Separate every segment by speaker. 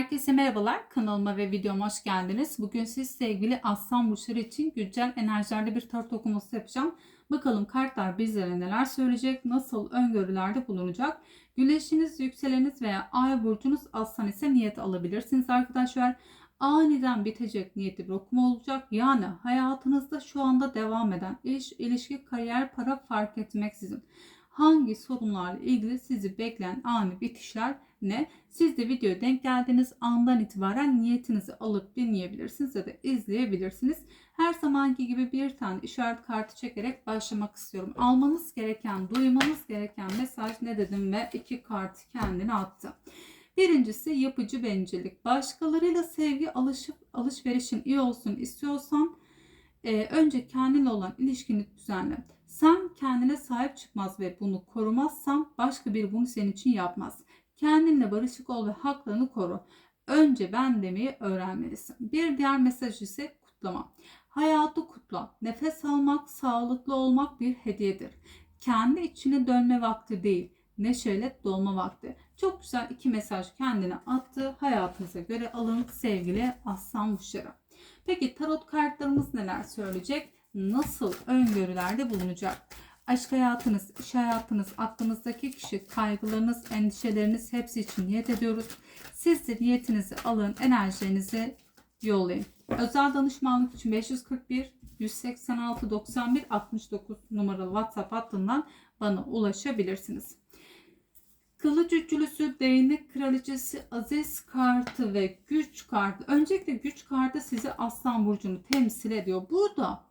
Speaker 1: Herkese merhabalar. Kanalıma ve videoma hoş geldiniz. Bugün siz sevgili Aslan Burçları için güncel enerjilerde bir tarot okuması yapacağım. Bakalım kartlar bizlere neler söyleyecek, nasıl öngörülerde bulunacak. Güneşiniz, yükseleniniz veya ay burcunuz Aslan ise niyet alabilirsiniz arkadaşlar. Aniden bitecek niyetli bir okuma olacak. Yani hayatınızda şu anda devam eden iş, ilişki, kariyer, para fark etmeksizin hangi sorunlarla ilgili sizi bekleyen ani bitişler ne? Siz de videoya denk geldiğiniz andan itibaren niyetinizi alıp dinleyebilirsiniz ya da izleyebilirsiniz. Her zamanki gibi bir tane işaret kartı çekerek başlamak istiyorum. Almanız gereken, duymanız gereken mesaj ne dedim ve iki kartı kendine attı. Birincisi yapıcı bencillik. Başkalarıyla sevgi alışıp alışverişin iyi olsun istiyorsan e, önce kendinle olan ilişkini düzenle. Sen kendine sahip çıkmaz ve bunu korumazsan başka biri bunu senin için yapmaz. Kendinle barışık ol ve haklarını koru. Önce ben demeyi öğrenmelisin. Bir diğer mesaj ise kutlama. Hayatı kutla. Nefes almak, sağlıklı olmak bir hediyedir. Kendi içine dönme vakti değil, neşeyle dolma vakti. Çok güzel iki mesaj kendine attı. Hayatınıza göre alın sevgili aslan burçları. Peki tarot kartlarımız neler söyleyecek? Nasıl öngörülerde bulunacak? Aşk hayatınız, iş hayatınız, aklınızdaki kişi, kaygılarınız, endişeleriniz hepsi için niyet ediyoruz. Siz de niyetinizi alın, enerjilerinizi yollayın. Özel danışmanlık için 541 186 91 69 numaralı WhatsApp hattından bana ulaşabilirsiniz. Kılıç üçlüsü, değnek kraliçesi, aziz kartı ve güç kartı. Öncelikle güç kartı sizi aslan burcunu temsil ediyor. Burada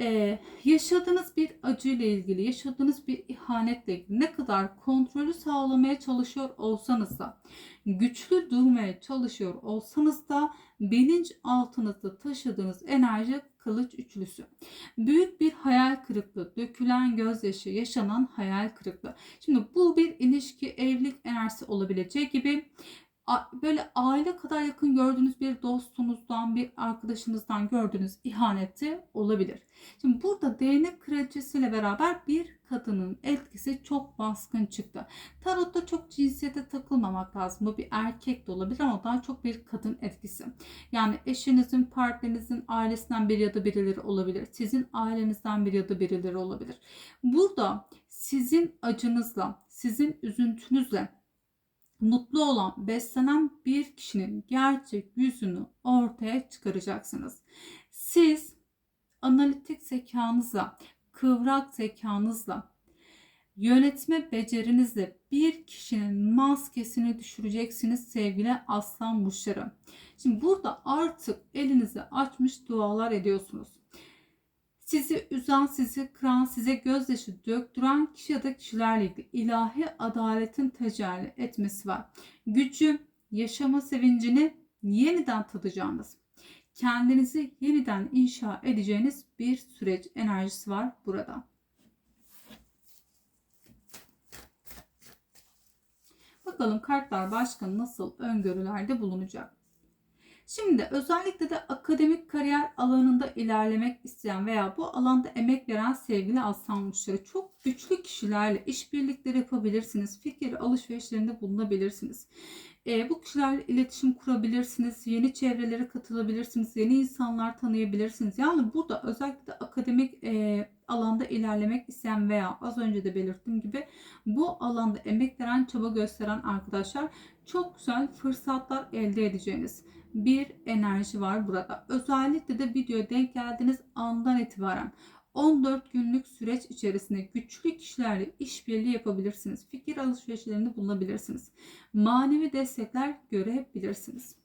Speaker 1: e, yaşadığınız bir acıyla ilgili, yaşadığınız bir ihanetle ilgili ne kadar kontrolü sağlamaya çalışıyor olsanız da, güçlü durmaya çalışıyor olsanız da bilinç altınızda taşıdığınız enerji kılıç üçlüsü. Büyük bir hayal kırıklığı, dökülen gözyaşı, yaşanan hayal kırıklığı. Şimdi bu bir ilişki, evlilik enerjisi olabileceği gibi böyle aile kadar yakın gördüğünüz bir dostunuzdan, bir arkadaşınızdan gördüğünüz ihaneti olabilir. Şimdi burada değnek kraliçesiyle beraber bir kadının etkisi çok baskın çıktı. Tarotta çok cinsiyete takılmamak lazım. Bu bir erkek de olabilir ama daha çok bir kadın etkisi. Yani eşinizin, partnerinizin ailesinden biri ya da birileri olabilir. Sizin ailenizden biri ya da birileri olabilir. Burada sizin acınızla, sizin üzüntünüzle mutlu olan, beslenen bir kişinin gerçek yüzünü ortaya çıkaracaksınız. Siz analitik zekanızla, kıvrak zekanızla, yönetme becerinizle bir kişinin maskesini düşüreceksiniz sevgili aslan burçları. Şimdi burada artık elinizi açmış dualar ediyorsunuz sizi üzen, sizi kıran, size gözyaşı döktüren kişi ya da kişilerle ilgili ilahi adaletin tecelli etmesi var. Gücü, yaşama sevincini yeniden tadacağınız, kendinizi yeniden inşa edeceğiniz bir süreç enerjisi var burada. Bakalım kartlar başka nasıl öngörülerde bulunacak. Şimdi özellikle de akademik kariyer alanında ilerlemek isteyen veya bu alanda emek veren sevgili aslan burçları çok güçlü kişilerle işbirlikleri yapabilirsiniz. Fikir alışverişlerinde bulunabilirsiniz. E, bu kişilerle iletişim kurabilirsiniz. Yeni çevrelere katılabilirsiniz. Yeni insanlar tanıyabilirsiniz. Yani burada özellikle akademik e, alanda ilerlemek isteyen veya az önce de belirttiğim gibi bu alanda emek veren, çaba gösteren arkadaşlar çok güzel fırsatlar elde edeceğiniz bir enerji var burada. Özellikle de videoya denk geldiğiniz andan itibaren 14 günlük süreç içerisinde güçlü kişilerle işbirliği yapabilirsiniz. Fikir alışverişlerinde bulunabilirsiniz. Manevi destekler görebilirsiniz.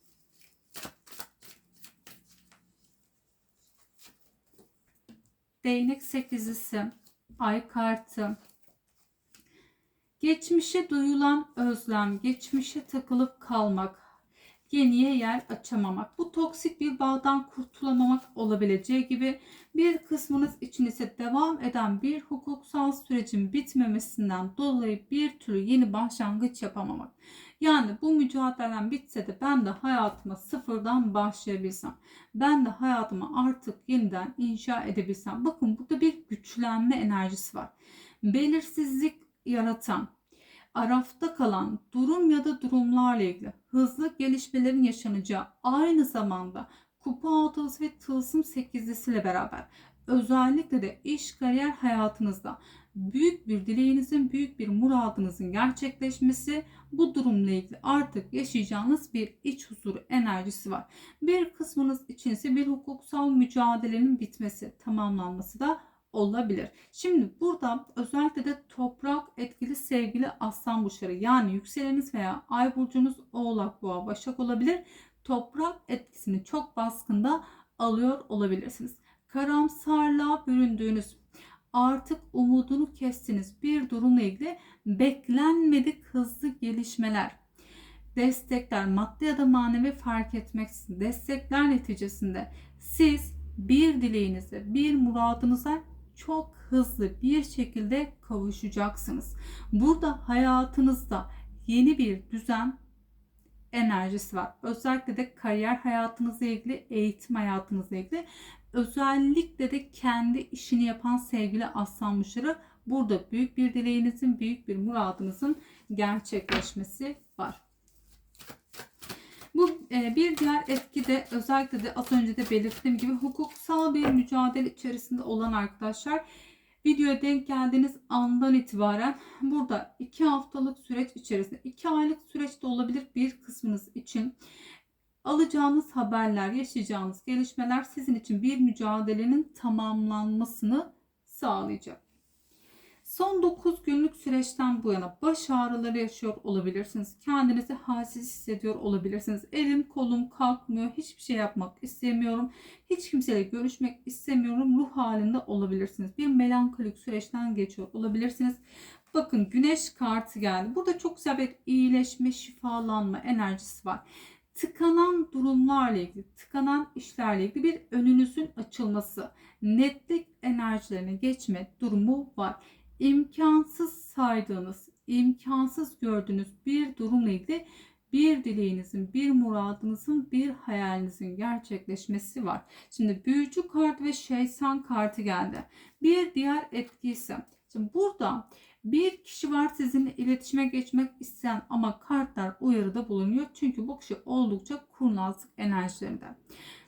Speaker 1: Değnek sekizlisi, ay kartı, geçmişe duyulan özlem, geçmişe takılıp kalmak, yeniye yer açamamak. Bu toksik bir bağdan kurtulamamak olabileceği gibi bir kısmınız için ise devam eden bir hukuksal sürecin bitmemesinden dolayı bir türlü yeni başlangıç yapamamak. Yani bu mücadelem bitse de ben de hayatıma sıfırdan başlayabilsem. Ben de hayatımı artık yeniden inşa edebilsem. Bakın burada bir güçlenme enerjisi var. Belirsizlik yaratan, arafta kalan durum ya da durumlarla ilgili hızlı gelişmelerin yaşanacağı aynı zamanda kupa altısı ve tılsım sekizlisiyle beraber özellikle de iş kariyer hayatınızda büyük bir dileğinizin, büyük bir muradınızın gerçekleşmesi bu durumla ilgili artık yaşayacağınız bir iç huzuru enerjisi var. Bir kısmınız için ise bir hukuksal mücadelenin bitmesi, tamamlanması da olabilir. Şimdi burada özellikle de toprak etkili sevgili aslan burçları yani yükseleniniz veya ay burcunuz oğlak boğa başak olabilir. Toprak etkisini çok baskında alıyor olabilirsiniz. Karamsarlığa büründüğünüz artık umudunu kestiniz bir durumla ilgili beklenmedik hızlı gelişmeler, destekler, maddi ya da manevi fark etmeksizin destekler neticesinde siz bir dileğinize, bir muradınıza çok hızlı bir şekilde kavuşacaksınız. Burada hayatınızda yeni bir düzen enerjisi var. Özellikle de kariyer hayatınızla ilgili, eğitim hayatınızla ilgili özellikle de kendi işini yapan sevgili aslan burçları burada büyük bir dileğinizin, büyük bir muradınızın gerçekleşmesi var. Bu e, bir diğer etki de özellikle de az önce de belirttiğim gibi hukuksal bir mücadele içerisinde olan arkadaşlar videoya denk geldiğiniz andan itibaren burada 2 haftalık süreç içerisinde 2 aylık süreçte olabilir bir kısmınız için alacağınız haberler, yaşayacağınız gelişmeler sizin için bir mücadelenin tamamlanmasını sağlayacak. Son 9 günlük süreçten bu yana baş ağrıları yaşıyor olabilirsiniz. Kendinizi halsiz hissediyor olabilirsiniz. Elim kolum kalkmıyor. Hiçbir şey yapmak istemiyorum. Hiç kimseyle görüşmek istemiyorum. Ruh halinde olabilirsiniz. Bir melankolik süreçten geçiyor olabilirsiniz. Bakın güneş kartı geldi. Burada çok güzel bir iyileşme, şifalanma enerjisi var tıkanan durumlarla ilgili, tıkanan işlerle ilgili bir önünüzün açılması, netlik enerjilerine geçme durumu var. İmkansız saydığınız, imkansız gördüğünüz bir durumla ilgili bir dileğinizin, bir muradınızın, bir hayalinizin gerçekleşmesi var. Şimdi büyücü kart ve şeytan kartı geldi. Bir diğer etki ise şimdi burada bir kişi var sizinle iletişime geçmek isteyen ama kartlar uyarıda bulunuyor. Çünkü bu kişi oldukça kurnazlık enerjilerinde.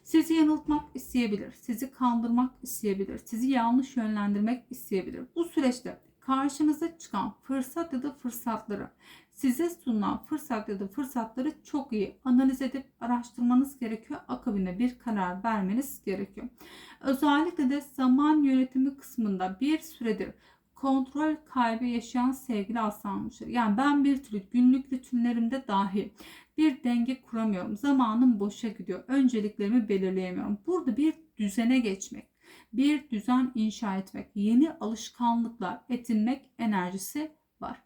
Speaker 1: Sizi yanıltmak isteyebilir, sizi kandırmak isteyebilir, sizi yanlış yönlendirmek isteyebilir. Bu süreçte karşınıza çıkan fırsat ya da fırsatları, size sunulan fırsat ya da fırsatları çok iyi analiz edip araştırmanız gerekiyor. Akabinde bir karar vermeniz gerekiyor. Özellikle de zaman yönetimi kısmında bir süredir kontrol kaybı yaşayan sevgili aslanmışlar. Yani ben bir türlü günlük rutinlerimde dahi bir denge kuramıyorum. Zamanım boşa gidiyor. Önceliklerimi belirleyemiyorum. Burada bir düzene geçmek, bir düzen inşa etmek, yeni alışkanlıklar edinmek enerjisi var.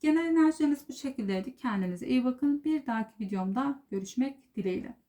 Speaker 1: Genel enerjiniz bu şekildeydi. Kendinize iyi bakın. Bir dahaki videomda görüşmek dileğiyle.